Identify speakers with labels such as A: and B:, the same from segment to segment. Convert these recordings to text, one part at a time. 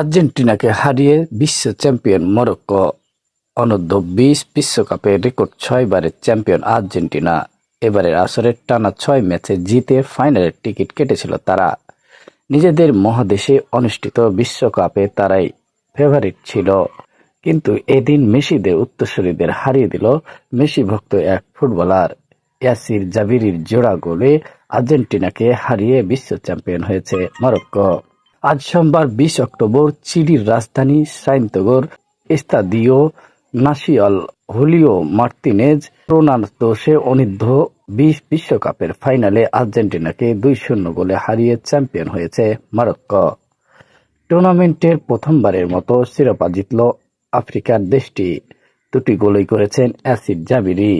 A: আর্জেন্টিনাকে হারিয়ে বিশ্ব চ্যাম্পিয়ন মরক্কো, অনূর্ধ্ব বিশ বিশ্বকাপে রেকর্ড ছয়বারের চ্যাম্পিয়ন আর্জেন্টিনা। এবারের আসরের টানা ছয় ম্যাচে জিতে ফাইনালের টিকিট কেটেছিল তারা। নিজেদের মহাদেশে অনুষ্ঠিত বিশ্বকাপে তারাই ফেভারিট ছিল। কিন্তু এদিন মেসিদের উত্তরসূরিদের হারিয়ে দিল মেসি ভক্ত এক ফুটবলার। ইয়াসির জাবিরির জোড়া গোলে আর্জেন্টিনাকে হারিয়ে বিশ্ব চ্যাম্পিয়ন হয়েছে মরক্কো। আজ সোমবার বিশ অক্টোবর চিলির রাজধানী সাইন্তগর। ইস্তাদিও নাসিয়াল, হুলিও মার্তিনেজ রোনালদোসে অনূর্ধ্ব বিশ বিশ্বকাপের ফাইনালে আর্জেন্টিনাকে দুই শূন্য গোলে হারিয়ে চ্যাম্পিয়ন হয়েছে মরক্কো। টুর্নামেন্টের প্রথমবারের মতো শিরোপা জিতল আফ্রিকার দেশটি। দুটি গোলই করেছেন অ্যাসিড জাবিরি।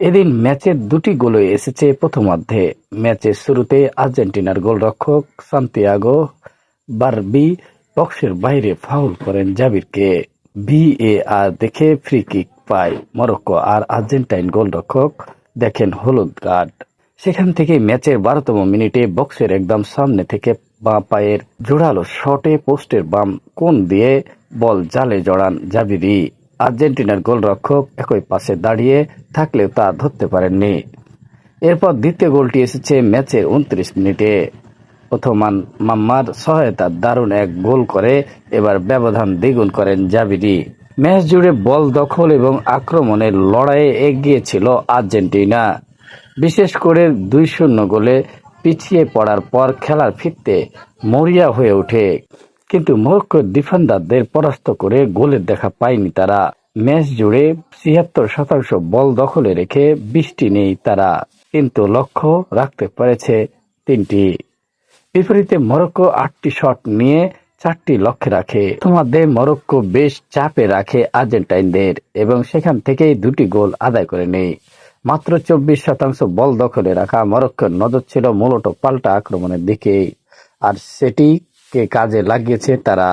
A: এদিন ম্যাচের দুটি গোলই এসেছে প্রথমার্ধে ম্যাচের শুরুতে আর্জেন্টিনার গোলরক্ষক সান্তিয়াগো বারবি বক্সের বাইরে ফাউল করেন জাবিরকে। ভিএআর দেখে ফ্রি কিক পায় মরক্কো আর আর্জেন্টাইন গোলরক্ষক দেখেন হলুদ কার্ড। সেখান থেকে ম্যাচের বারোতম মিনিটে বক্সের একদম সামনে থেকে বাঁ পায়ের জোরালো শটে পোস্টের বাম কোণ দিয়ে বল জালে জড়ান জাবিরি আর্জেন্টিনার গোলরক্ষক একই পাশে দাঁড়িয়ে থাকলেও তা ধরতে পারেননি। এরপর দ্বিতীয় গোলটি এসেছে ম্যাচের উনত্রিশ মিনিটে। প্রথমান মাম্মার সহায়তার দারুণ এক গোল করে, এবার ব্যবধান দ্বিগুণ করেন জাবিরি ম্যাচ জুড়ে বল দখল এবং আক্রমণের লড়াইয়ে এগিয়ে ছিল আর্জেন্টিনা। বিশেষ করে দুই শূন্য গোলে পিছিয়ে পড়ার পর খেলার ফিরতে মরিয়া হয়ে ওঠে। কিন্তু মরক্কোর ডিফেন্ডারদের পরাস্ত করে গোলের দেখা পায়নি তারা। ম্যাচ জুড়ে ছিয়াত্তর শতাংশ বল দখলে রেখে বৃষ্টি নেই তারা। কিন্তু লক্ষ্য রাখতে পেরেছে তিনটি। বিপরীতে মরক্কো আটটি শট নিয়ে চারটি লক্ষ্যে রাখে। তোমাদের মরক্কো বেশ চাপে রাখে আর্জেন্টাইনদের এবং সেখান থেকেই দুটি গোল আদায় করে নেই মাত্র চব্বিশ শতাংশ বল দখলে রাখা মরক্কোর নজর ছিল মূলত পাল্টা আক্রমণের দিকে। আর সেটিকে কাজে লাগিয়েছে তারা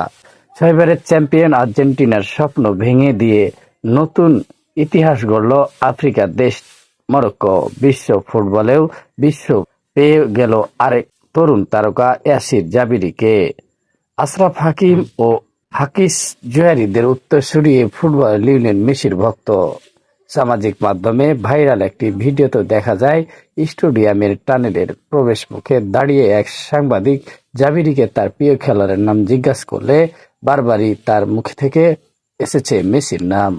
A: ছয়বারের চ্যাম্পিয়ন আর্জেন্টিনার স্বপ্ন ভেঙে দিয়ে নতুন ইতিহাস গড়ল আফ্রিকার দেশ। মরক্কো বিশ্ব ফুটবলেও বিশ্ব পেয়ে গেল আরেক তরুণ তারকা ইয়াসির জাবিরিকে। আশরাফ হাকিম ও হাকিস জুয়ারিদের উত্তর সরিয়ে ফুটবল লিওনেল মেসির ভক্ত। সামাজিক মাধ্যমে ভাইরাল একটি ভিডিওতে দেখা যায়, স্টেডিয়ামের টানেলের প্রবেশ মুখে দাঁড়িয়ে এক সাংবাদিক জাবিরিকে তার প্রিয় খেলোয়াড়ের নাম জিজ্ঞাসা করলে বারবারই তার মুখ থেকে এসেছে মেসির নাম।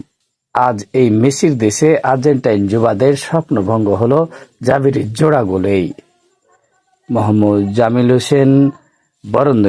A: আজ এই মেসির দেশে আর্জেন্টাইন যুবাদের স্বপ্নভঙ্গ হল জাভিরির জোড়া গোলেই। মোহাম্মদ জামিল হোসেন, বরন্দ